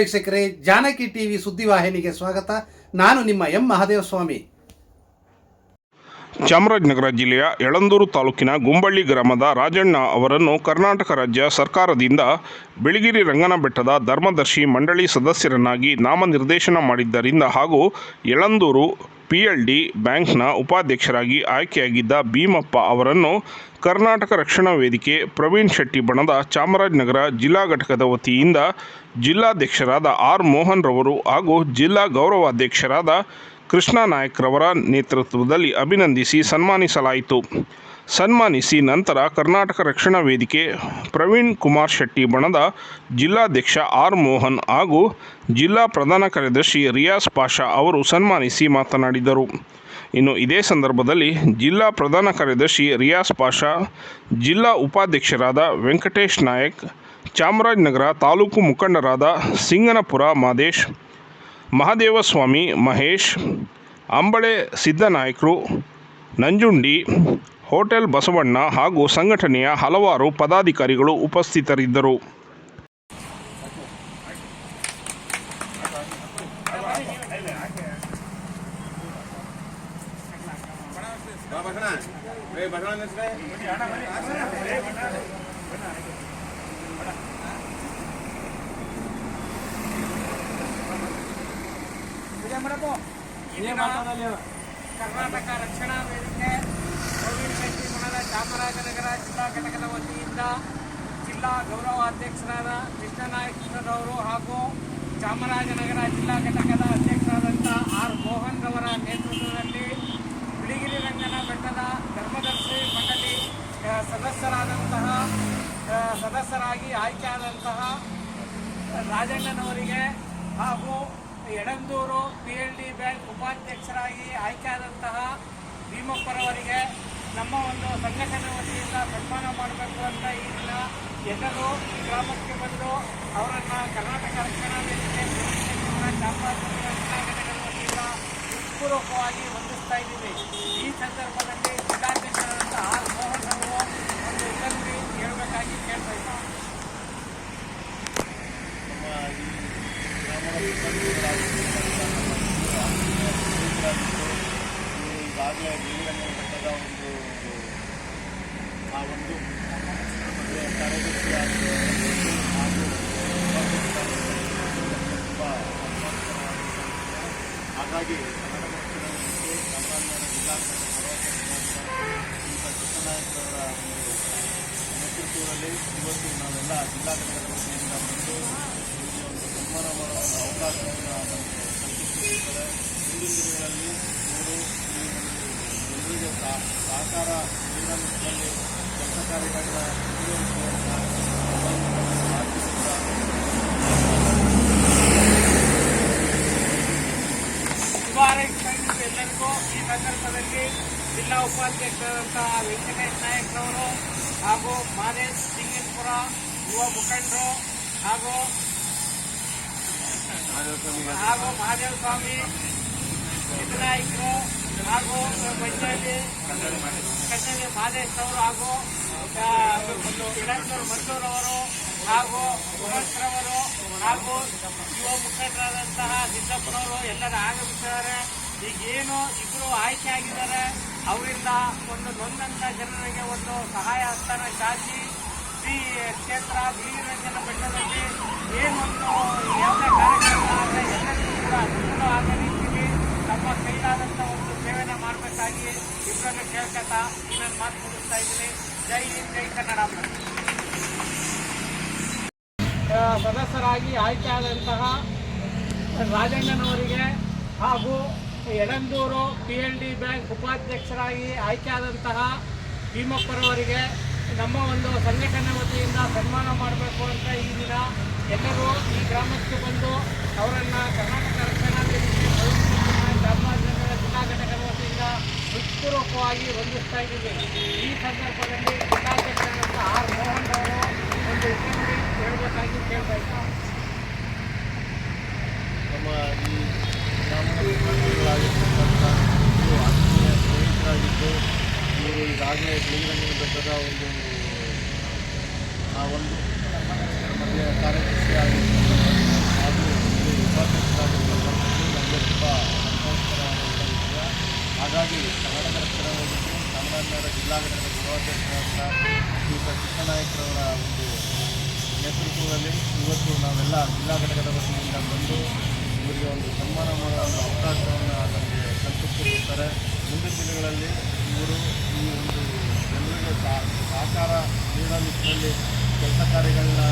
ವೀಕ್ಷಕರೇ, ಜಾನಕಿ ಟಿವಿ ಸುದ್ದಿವಾಹಿನಿಗೆ ಸ್ವಾಗತ. ನಾನು ನಿಮ್ಮ ಎಂ ಮಹಾದೇವ ಸ್ವಾಮಿ ಚಾಮರಾಜನಗರ ಜಿಲ್ಲೆಯ ಯಳಂದೂರು ತಾಲೂಕಿನ ಗುಂಬಳ್ಳಿ ಗ್ರಾಮದ ರಾಜಣ್ಣ ಅವರನ್ನು ಕರ್ನಾಟಕ ರಾಜ್ಯ ಸರ್ಕಾರದಿಂದ ಬಿಳಿಗಿರಿ ರಂಗನ ಬೆಟ್ಟದ ಧರ್ಮದರ್ಶಿ ಮಂಡಳಿ ಸದಸ್ಯರನ್ನಾಗಿ ನಾಮನಿರ್ದೇಶನ ಮಾಡಿದ್ದರಿಂದ ಹಾಗೂ ಯಳಂದೂರು ಪಿಎಲ್ಡಿ ಬ್ಯಾಂಕ್ನ ಉಪಾಧ್ಯಕ್ಷರಾಗಿ ಆಯ್ಕೆಯಾಗಿದ್ದ ಭೀಮಪ್ಪ ಅವರನ್ನು ಕರ್ನಾಟಕ ರಕ್ಷಣಾ ವೇದಿಕೆ ಪ್ರವೀಣ್ ಶೆಟ್ಟಿ ಬಣದ ಚಾಮರಾಜನಗರ ಜಿಲ್ಲಾ ಘಟಕದ ವತಿಯಿಂದ ಜಿಲ್ಲಾಧ್ಯಕ್ಷರಾದ ಆರ್ ಮೋಹನ್ ರವರು ಹಾಗೂ ಜಿಲ್ಲಾ ಗೌರವಾಧ್ಯಕ್ಷರಾದ ಕೃಷ್ಣ ನಾಯಕ್ರವರ ನೇತೃತ್ವದಲ್ಲಿ ಅಭಿನಂದಿಸಿ ಸನ್ಮಾನಿಸಲಾಯಿತು. ಸನ್ಮಾನಿಸಿ ನಂತರ ಕರ್ನಾಟಕ ರಕ್ಷಣಾ ವೇದಿಕೆ ಪ್ರವೀಣ್ ಕುಮಾರ್ ಶೆಟ್ಟಿ ಬಣದ ಜಿಲ್ಲಾಧ್ಯಕ್ಷ ಆರ್ ಮೋಹನ್ ಹಾಗೂ ಜಿಲ್ಲಾ ಪ್ರಧಾನ ಕಾರ್ಯದರ್ಶಿ ರಿಯಾಜ್ ಪಾಷಾ ಅವರು ಸನ್ಮಾನಿಸಿ ಮಾತನಾಡಿದರು. ಇನ್ನು ಇದೇ ಸಂದರ್ಭದಲ್ಲಿ ಜಿಲ್ಲಾ ಪ್ರಧಾನ ಕಾರ್ಯದರ್ಶಿ ರಿಯಾಸ್ ಪಾಷಾ, ಜಿಲ್ಲಾ ಉಪಾಧ್ಯಕ್ಷರಾದ ವೆಂಕಟೇಶ್ ನಾಯಕ್, ಚಾಮರಾಜನಗರ ತಾಲೂಕು ಮುಖಂಡರಾದ ಸಿಂಗನಪುರ ಮಾದೇಶ್, ಮಹದೇವಸ್ವಾಮಿ ಮಹೇಶ್, ಅಂಬಳೆ ಸಿದ್ದನಾಯಕರು, ನಂಜುಂಡಿ ಹೋಟೆಲ್ ಬಸವಣ್ಣ ಹಾಗೂ ಸಂಘಟನೆಯ ಹಲವಾರು ಪದಾಧಿಕಾರಿಗಳು ಉಪಸ್ಥಿತರಿದ್ದರು. ಕರ್ನಾಟಕ ರಕ್ಷಣಾ ವೇದಿಕೆ. ಪ್ರವೀಣ್ ಶೆಟ್ಟಿ ಮಠದ ಚಾಮರಾಜನಗರ ಜಿಲ್ಲಾ ಘಟಕದ ವತಿಯಿಂದ ಜಿಲ್ಲಾ ಗೌರವಾಧ್ಯಕ್ಷರಾದ ಕೃಷ್ಣನಾಯಕರವರು ಹಾಗೂ ಚಾಮರಾಜನಗರ ಜಿಲ್ಲಾ ಘಟಕದ ಅಧ್ಯಕ್ಷರಾದಂಥ ಆರ್ ಮೋಹನ್ ರವರ ನೇತೃತ್ವದಲ್ಲಿ ಬಿಳಿಗಿರಿ ರಂಗನ ಬೆಟ್ಟದ ಧರ್ಮದರ್ಶಿ ಮಂಡಳಿ ಸದಸ್ಯರಾದಂತಹ ಸದಸ್ಯರಾಗಿ ಆಯ್ಕೆಯಾದಂತಹ ರಾಜಣ್ಣನವರಿಗೆ ಹಾಗೂ Yelandur P L D bank ಉಪಾಧ್ಯಕ್ಷರಾಗಿ ಆಯ್ಕೆಯಾದಂತಹ ಭೀಮಪ್ಪರವರಿಗೆ ನಮ್ಮ ಒಂದು ಸಂಘಟನೆ ವತಿಯಿಂದ ಸನ್ಮಾನ ಮಾಡಬೇಕು ಅಂತ ಈ ದಿನ ಎಲ್ಲರೂ ಈ ಗ್ರಾಮಕ್ಕೆ ಬಂದು ಅವರನ್ನು ಕರ್ನಾಟಕ ರಕ್ಷಣಾ ವೇದಿಕೆ ಸಂಘಟನೆ ವತಿಯಿಂದ ಹೃತ್ಪೂರ್ವಕವಾಗಿ ವಂದಿಸ್ತಾ ಇದ್ದೀವಿ. ಈ ಸಂದರ್ಭದಲ್ಲಿ ಜಿಲ್ಲಾಧ್ಯಕ್ಷರಾದಂಥ ಆರ್ ಮೋಹನ್ ಅವರು ಒಂದು ವಿನಂತಿ ಹೇಳಬೇಕಾಗಿ ಕೇಳ್ತಾ ಇದ್ದಾರೆ ಈಗಾಗಲೇ ಒಂದು ಆ ಒಂದು ಕಾರ್ಯದರ್ಶಿಯಾಗಿ ಹಾಗೂ ತುಂಬ ಹಾಗಾಗಿ ಕನ್ನಡ ಚಾಮರಾಜನಗರ ಜಿಲ್ಲಾಂತರ ಇಂಥ ಕೃಷ್ಣನಾಯಕರವರ ನೇತೃತ್ವದಲ್ಲಿ ಇವತ್ತು ನಾವೆಲ್ಲ ಜಿಲ್ಲಾ ಘಟಕದ ವತಿಯಿಂದ ಬಂದು ಇವರಿಗೆ ಒಂದು ಸನ್ಮಾನ ಮಾಡೋ ಒಂದು ಅವಕಾಶವನ್ನು ನಮಗೆ ಕಲ್ಪಿಸಿರುತ್ತದೆ ಮುಂದಿನ ದಿನಗಳಲ್ಲಿ ಇವರು ಈ ಒಂದು ಸಹಕಾರ ನೀಡುವ ನಿಟ್ಟಿನಲ್ಲಿ ಕೆಲಸ ಕಾರ್ಯಗಳನ್ನ ಮುಂದುವರಿಸುವಂತ ಶುಭಾರೈಸಿದ ಎಲ್ಲರಿಗೂ ಈ ಸಂದರ್ಭದಲ್ಲಿ ಜಿಲ್ಲಾ ಉಪಾಧ್ಯಕ್ಷರಾದಂತಹ ವೆಂಕಟೇಶ್ ನಾಯಕ್ರವರು ಹಾಗೂ ಮಾದೇಶ್ ಸಿಂಗಲ್ಪುರ ಯುವ ಮುಖಂಡರು ಹಾಗೂ ಹಾಗೂ ಮಹಾದೇವ ಸ್ವಾಮಿ ಸಿದ್ದನಾಯಕರು ಹಾಗೂ ಪಂಚಾಯತಿ ಕಚೇರಿ ಅವರು ಹಾಗೂ ಇಳಂದೂರು ಮಂಜೂರ್ ಅವರು ಹಾಗೂ ಉಮೇಶ್ರವರು ಹಾಗೂ ಯುವ ಮುಖಂಡರಾದಂತಹ ಸಿದ್ದಪ್ಪನವರು ಎಲ್ಲರೂ ಆಗಮಿಸಿದ್ದಾರೆ. ಈಗೇನು ಇಬ್ಬರು ಆಯ್ಕೆ ಆಗಿದ್ದಾರೆ. ಅವರಿಂದ ಒಂದು ನೊಂದಂತ ಜನರಿಗೆ ಒಂದು ಸಹಾಯ ಹಸ್ತಾನ ಚಾಚಿ ಶ್ರೀ ಕ್ಷೇತ್ರ ಬೀರಂಜನ ಬೆಟ್ಟದಲ್ಲಿ ಏನೊಂದು ಇಬ್ಬರನ್ನು ಕೇಳ್ಕೊತಾ ಈ ಮಾತು ಮುಗಿಸ್ತಾ ಜೈ ಹಿಂದ್, ಜೈ ಕನ್ನಡ ಸದಸ್ಯರಾಗಿ ಆಯ್ಕೆ ಆಯ್ಕೆಯಾದಂತಹ ರಾಜಣ್ಣನವರಿಗೆ ಹಾಗೂ Yelandur P L D bank ಉಪಾಧ್ಯಕ್ಷರಾಗಿ ಆಯ್ಕೆ ಆದಂತಹ ಭೀಮಪ್ಪರವರಿಗೆ ನಮ್ಮ ಒಂದು ಸಂಘಟನೆ ವತಿಯಿಂದ ಸನ್ಮಾನ ಮಾಡಬೇಕು ಅಂತ ಈ ದಿನ ಎಲ್ಲರೂ ಈ ಗ್ರಾಮಕ್ಕೆ ಬಂದು ಅವರನ್ನು ಕರ್ನಾಟಕ ರಕ್ಷಣಾ ವೇದಿಕೆ ಚಾಮರಾಜನಗರ ಜಿಲ್ಲಾ ಘಟಕದ ವತಿಯಿಂದ ಹೃತ್ಪೂರ್ವಕವಾಗಿ ಹೊಂದಿಸ್ತಾ ಇದ್ದೀವಿ. ಈ ಸಂದರ್ಭದಲ್ಲಿ ಜಿಲ್ಲಾಧ್ಯಕ್ಷರಾದಂಥ ಆರ್ ಮೋಹನ್ ಅವರು ಒಂದು ವಿನಂತಿ ಹೇಳಬೇಕಾಗಿ ಕೇಳ್ತಾ ನಮ್ಮ ಈ ಈಗಾಗಲೇ ಬಿಳಿಗಿರಂಗನ ಬೆಟ್ಟದ ಒಂದು, ಆ ಒಂದು ನಮಗೆ ಆಗಿರ್ತಕ್ಕಂಥ ಹಾಗೂ ಉಪಾಧ್ಯಕ್ಷರಾಗಿರ್ತಕ್ಕಂಥದ್ದು ನಮಗೆ ತುಂಬ ಹಾಗಾಗಿ ಕರ್ನಾಟಕ ರಕ್ಷಣಾ ಚಾಮರಾಜನಗರ ಜಿಲ್ಲಾ ಘಟಕದ ಗೃಹಾಧ್ಯಕ್ಷರಾದ ಶ್ರೀಯುತ ಕೃಷ್ಣನಾಯಕರವರ ಒಂದು ನೇತೃತ್ವದಲ್ಲಿ ಇವತ್ತು ನಾವೆಲ್ಲ ಜಿಲ್ಲಾ ಘಟಕದ ವತಿಯಿಂದ ಬಂದು ಇವರಿಗೆ ಒಂದು ಸನ್ಮಾನ ಮಾಡುವ ಒಂದು ಅವಕಾಶವನ್ನು ನಮಗೆ ಕಲ್ಪಿಸಿಕೊಡುತ್ತಾರೆ ಮುಂದಿನ ದಿನಗಳಲ್ಲಿ ಇವರು ಈ ಒಂದು ಜನರಿಗೆ ಸಹ- ಸಹಕಾರ ನೀಡೋ ನಿಟ್ಟಿನಲ್ಲಿ ಕೆಲಸ ಕಾರ್ಯಗಳನ್ನ